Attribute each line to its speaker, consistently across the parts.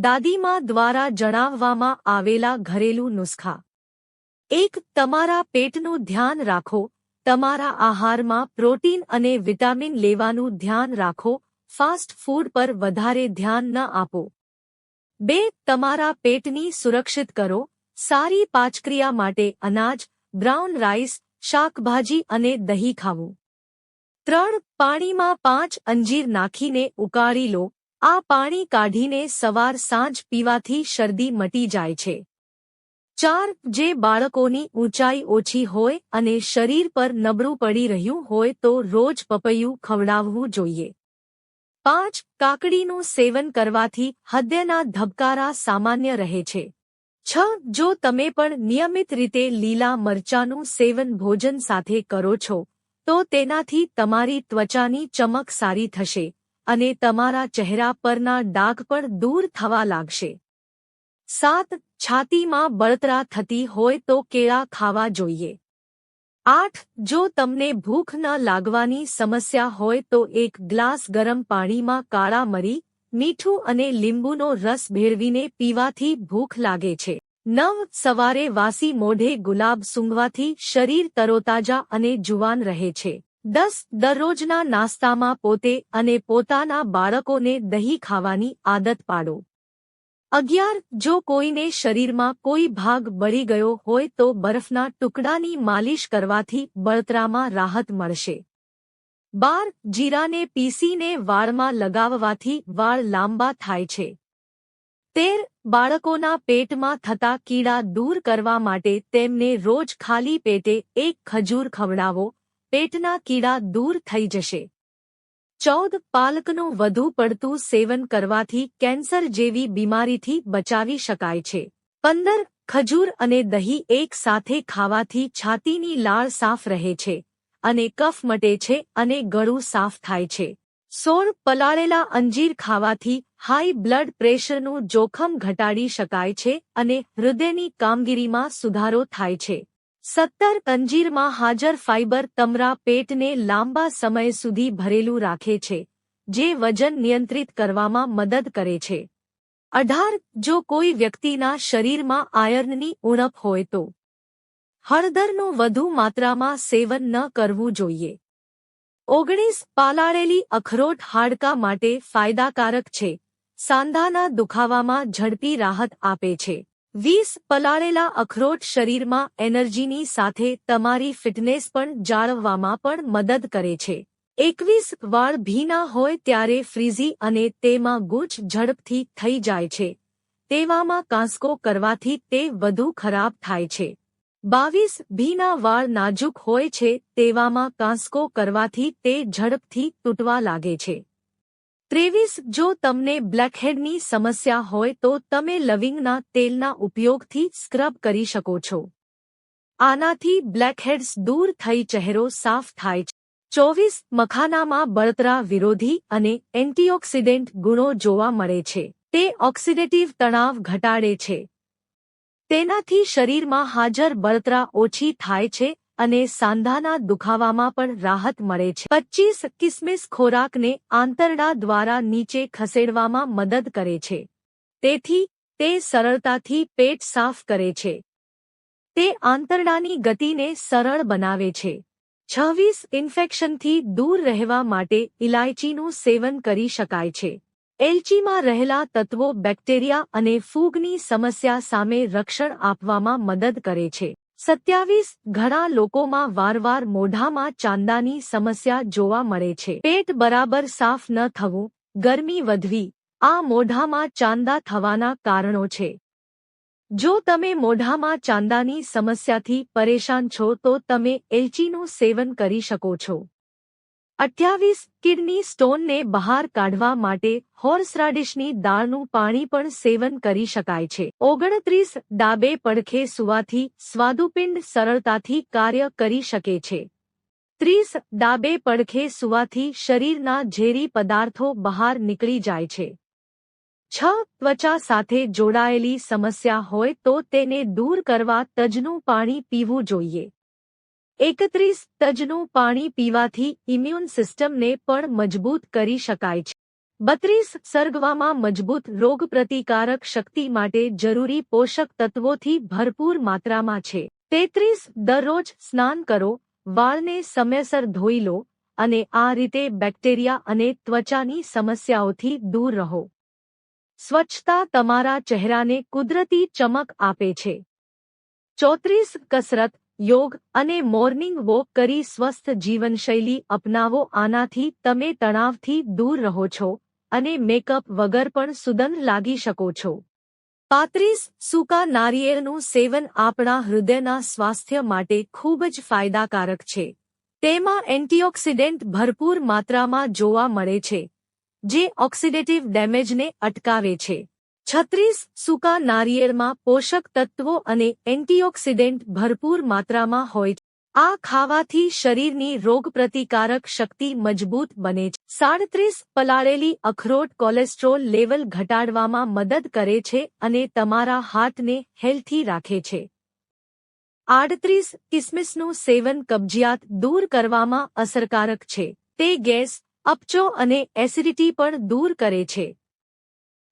Speaker 1: દાદીમા દ્વારા જણાવવામાં આવેલા ઘરેલું નુસ્ખા. એક, તમારા પેટનું ધ્યાન રાખો. તમારા આહારમાં પ્રોટીન અને વિટામિન લેવાનું ધ્યાન રાખો. ફાસ્ટ ફૂડ પર વધારે ધ્યાન ન આપો. બે, તમારા પેટની સુરક્ષિત કરો. સારી પાચક્રિયા માટે અનાજ, બ્રાઉન રાઈસ, શાકભાજી અને દહીં ખાવું. ત્રણ, પાણીમાં પાંચ અંજીર નાખીને ઉકાળી લો. આ પાણી કાઢીને સવાર સાંજ પીવાથી શરદી મટી જાય છે. ચાર, જે બાળકોની ઊંચાઈ ઓછી હોય અને શરીર પર નબળું પડી રહ્યું હોય તો રોજ પપૈયું ખવડાવવું જોઈએ. પાંચ, કાકડીનું સેવન કરવાથી હૃદયના ધબકારા સામાન્ય રહે છે. છ, જો તમે પણ નિયમિત રીતે લીલા મરચાનું સેવન ભોજન સાથે કરો છો, તો તેનાથી તમારી ત્વચાની ચમક સારી થશે. અને તમારા ચહેરા પરના ડાઘ પણ દૂર થવા લાગશે. સાત, છાતીમાં બળતરા થતી હોય તો કેળા ખાવા જોઈએ. આઠ, જો તમને ભૂખ ન લાગવાની સમસ્યા હોય તો એક ગ્લાસ ગરમ પાણીમાં કાળા મરી, મીઠું અને લીંબુનો રસ ભેળવીને પીવાથી ભૂખ લાગે છે. નવ, સવારે વાસી મોઢે ગુલાબ સૂંઘવાથી શરીર તરોતાજા અને જુવાન રહે છે. દસ દરરોજના નાસ્તામાં પોતે અને પોતાના બાળકોને દહીં ખાવાની આદત પાડો. અગિયાર, જો કોઈને શરીરમાં કોઈ ભાગ બળી ગયો હોય તો બરફના ટુકડાની માલિશ કરવાથી બળતરામાં રાહત મળશે. બાર, જીરાને પીસીને વાળમાં લગાવવાથી વાળ લાંબા થાય છે. તેર, બાળકોના પેટમાં થતા કીડા દૂર કરવા માટે તેમને રોજ ખાલી પેટે એક ખજૂર ખવડાવો પેટના કીડા દૂર થઈ જશે. ચૌદ પાલકનું વધુ પડતું સેવન કરવાથી કેન્સર જેવી બીમારીથી બચાવી શકાય છે. પંદર, ખજૂર અને દહીં એક સાથે ખાવાથી છાતીની લાળ સાફ રહે છે અને કફ મટે છે અને ગળું સાફ થાય છે. સોળ, પલાળેલા અંજીર ખાવાથી હાઈ બ્લડ પ્રેશરનું જોખમ ઘટાડી શકાય છે અને હૃદયની કામગીરીમાં સુધારો થાય છે. સત્તર અંજીરમાં હાજર ફાઇબર તમરા પેટને લાંબા સમય સુધી ભરેલું રાખે છે, જે વજન નિયંત્રિત કરવામાં મદદ કરે છે. અઢાર, જો કોઈ વ્યક્તિના શરીરમાં આયર્નની ઉણપ હોય તો. હળદરનું વધુ માત્રામાં સેવન ન કરવું જોઈએ. ઓગણીસ, પાલાળેલી અખરોટ હાડકા માટે ફાયદાકારક છે, સાંધાના દુખાવામાં ઝડપી રાહત આપે છે. વીસ પલાળેલા અખરોટ શરીરમાં એનર્જીની સાથે તમારી ફિટનેસ પણ જાળવવામાં પણ મદદ કરે છે. એકવીસ વાળ ભીના હોય ત્યારે ફ્રીઝી અને તેમાં ગૂંચ ઝડપથી થઈ જાય છે. તેવામાં કાંસકો કરવાથી તે વધુ ખરાબ થાય છે. બાવીસ ભીના વાળ નાજુક હોય છે, તેવામાં કાંસકો કરવાથી તે ઝડપથી તૂટવા લાગે છે. ત્રેવીસ, જો તમને બ્લેકહેડની સમસ્યા હોય તો તમે લવિંગના તેલના ઉપયોગથી સ્ક્રબ કરી શકો છો. આનાથી બ્લેકહેડ્સ દૂર થઈ ચહેરો સાફ થાય છે. ચોવીસ, મખાનામાં બળતરા વિરોધી અને એન્ટીઓક્સિડન્ટ ગુણો જોવા મળે છે. તે ઓક્સિડેટિવ તણાવ ઘટાડે છે. તેનાથી શરીરમાં હાજર બળતરા ઓછી થાય છે અને સાંધાના દુખાવામાં પણ રાહત મળે છે. પચ્ચીસ કિસમિસ ખોરાકને આંતરડા દ્વારા નીચે ખસેડવામાં મદદ કરે છે. તેથી, તે સરળતાથી પેટ સાફ કરે છે. તે આંતરડાની ગતિને સરળ બનાવે છે. છવ્વીસ ઇન્ફેક્શનથી દૂર રહેવા માટે ઇલાયચીનું સેવન કરી શકાય છે. એલચીમાં રહેલા તત્વો બેક્ટેરિયા અને ફૂગની સમસ્યા સામે રક્ષણ આપવામાં મદદ કરે છે. સત્યાવીસ ઘણા લોકોમાં વારવાર મોઢામાં ચાંદાની સમસ્યા જોવા મળે છે. પેટ બરાબર સાફ ન થવું, ગરમી વધવી, આ મોઢામાં ચાંદા થવાના કારણો છે. જો તમે મોઢામાં ચાંદાની સમસ્યાથી પરેશાન છો તો તમે એલચીનું સેવન કરી શકો છો. અઠ્યાવીસ કિડની સ્ટોનને બહાર કાઢવા માટે હોર્સરાડિશની દાળનું પાણી પણ સેવન કરી શકાય છે. ઓગણત્રીસ ડાબે પડખે સુવાથી સ્વાદુપિંડ સરળતાથી કાર્ય કરી શકે છે. ત્રીસ ડાબે પડખે સુવાથી શરીરના ઝેરી પદાર્થો બહાર નીકળી જાય છે. છ ત્વચા સાથે જોડાયેલી સમસ્યા હોય તો તેને દૂર કરવા તજનું પાણી પીવું જોઈએ. એકત્રીસ તજનું પાણી પીવાથી ઇમ્યુન સિસ્ટમને પણ મજબૂત કરી શકાય છે. બત્રીસ સર્ગવામાં મજબૂત રોગપ્રતિકારક શક્તિ માટે જરૂરી પોષક તત્વોથી ભરપૂર માત્રામાં છે. તેત્રીસ દરરોજ સ્નાન કરો, વાળને સમયસર ધોઈ લો અને આ રીતે બેક્ટેરિયા અને ત્વચાની સમસ્યાઓથી દૂર રહો. સ્વચ્છતા તમારા ચહેરાને કુદરતી ચમક આપે છે. ચોત્રીસ કસરત યોગ અને મોર્નિંગ વોક કરી સ્વસ્થ જીવનશૈલી અપનાવો. આનાથી તમે તણાવથી દૂર રહો છો અને મેકઅપ વગર પણ સુદન લાગી શકો છો. પાંત્રીસ, સૂકા નારિયેળનું સેવન આપણા હૃદયના સ્વાસ્થ્ય માટે ખૂબ જ ફાયદાકારક છે. તેમાં એન્ટીઓક્સિડન્ટ ભરપૂર માત્રામાં જોવા મળે છે, જે ઓક્સિડેટિવ ડેમેજને અટકાવે છે. છત્રીસ સૂકા નારિયેળમાં પોષક તત્વો અને એન્ટીઓક્સિડન્ટ ભરપૂર માત્રામાં હોય છે. આ ખાવાથી શરીરની રોગપ્રતિકારક શક્તિ મજબૂત બને છે. સાડત્રીસ પલાળેલી અખરોટ કોલેસ્ટ્રોલ લેવલ ઘટાડવામાં મદદ કરે છે અને તમારા હાથને હેલ્થી રાખે છે. આડત્રીસ કિસમિસનું સેવન કબજિયાત દૂર કરવામાં અસરકારક છે. તે ગેસ, અપચો અને એસિડિટી પણ દૂર કરે છે.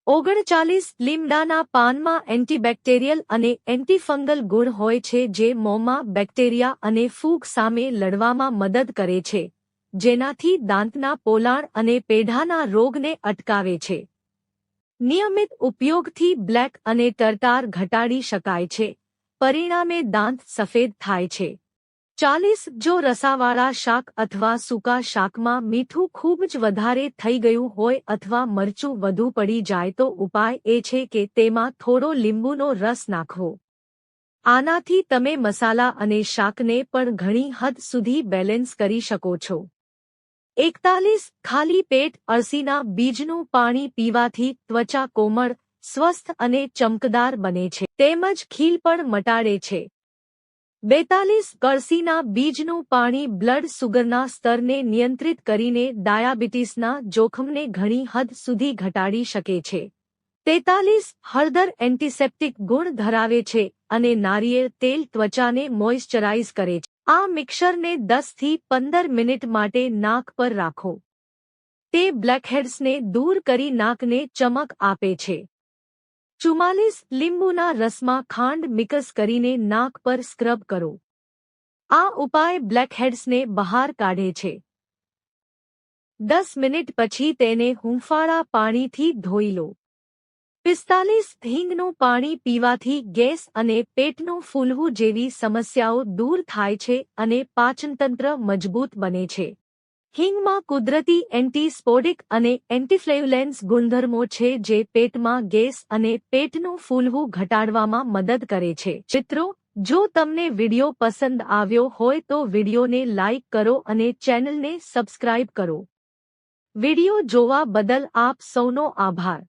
Speaker 1: ઓગણચાલીસ લીમડાના પાનમાં એન્ટીબેક્ટેરિયલ અને એન્ટીફંગલ ગુણ હોય છે જે મોંમાં બેક્ટેરિયા અને ફૂગ સામે લડવામાં મદદ કરે છે, જેનાથી દાંતના પોલાણ અને પેઢાના રોગને અટકાવે છે. નિયમિત ઉપયોગથી બ્લેક અને ટરટાર ઘટાડી શકાય છે. પરિણામે દાંત સફેદ થાય છે. ચાલીસ, જો રસાવાળા શાક અથવા સૂકા શાકમાં મીઠું ખૂબ જ વધારે થઈ ગયું હોય અથવા મરચું વધુ પડી જાય તો ઉપાય એ છે કે તેમાં થોડો લીંબુનો રસ નાખવો. આનાથી તમે મસાલા અને શાકને પણ ઘણી હદ સુધી બેલેન્સ કરી શકો છો. એકતાલીસ, ખાલી પેટ અળસીના બીજનું પાણી પીવાથી ત્વચા કોમળ, સ્વસ્થ અને ચમકદાર બને છે. તેમજ ખીલ પણ મટાડે છે. બેતાલીસ કળસીના બીજનું પાણી બ્લડ સુગરના સ્તરને નિયંત્રિત કરીને ડાયાબિટીસના જોખમને ઘણી હદ સુધી ઘટાડી શકે છે. તેતાલીસ હળદર એન્ટિસેપ્ટિક ગુણ ધરાવે છે અને નારિયેળ તેલ ત્વચાને મોઇશ્ચરાઇઝ કરે છે. આ મિક્સરને દસથી પંદર મિનિટ માટે નાક પર રાખો. તે બ્લેકહેડ્સને દૂર કરી નાકને ચમક આપે છે. ચુમ્માલીસ લીંબુના રસમાં ખાંડ મિક્સ કરીને નાક પર સ્ક્રબ કરો. આ ઉપાય બ્લેકહેડ્સને બહાર કાઢે છે. દસ મિનિટ પછી તેને હુંફાળા પાણીથી ધોઈ લો. પિસ્તાલીસ હિંગનું પાણી પીવાથી ગેસ અને પેટનું ફૂલવું જેવી સમસ્યાઓ દૂર થાય છે અને પાચનતંત્ર મજબૂત બને છે. હિંગમાં કુદરતી એન્ટીસ્પોડિક અને એન્ટીફ્લેવલેન્સ ગુણધર્મો છે જે પેટમાં ગેસ અને પેટનું ફૂલવું ઘટાડવામાં મદદ કરે છે. ચિત્રો જો તમને વિડિયો પસંદ આવ્યો હોય તો વિડિયોને લાઇક કરો અને ચેનલને સબસ્ક્રાઇબ કરો. વિડિયો જોવા બદલ આપ સૌનો આભાર.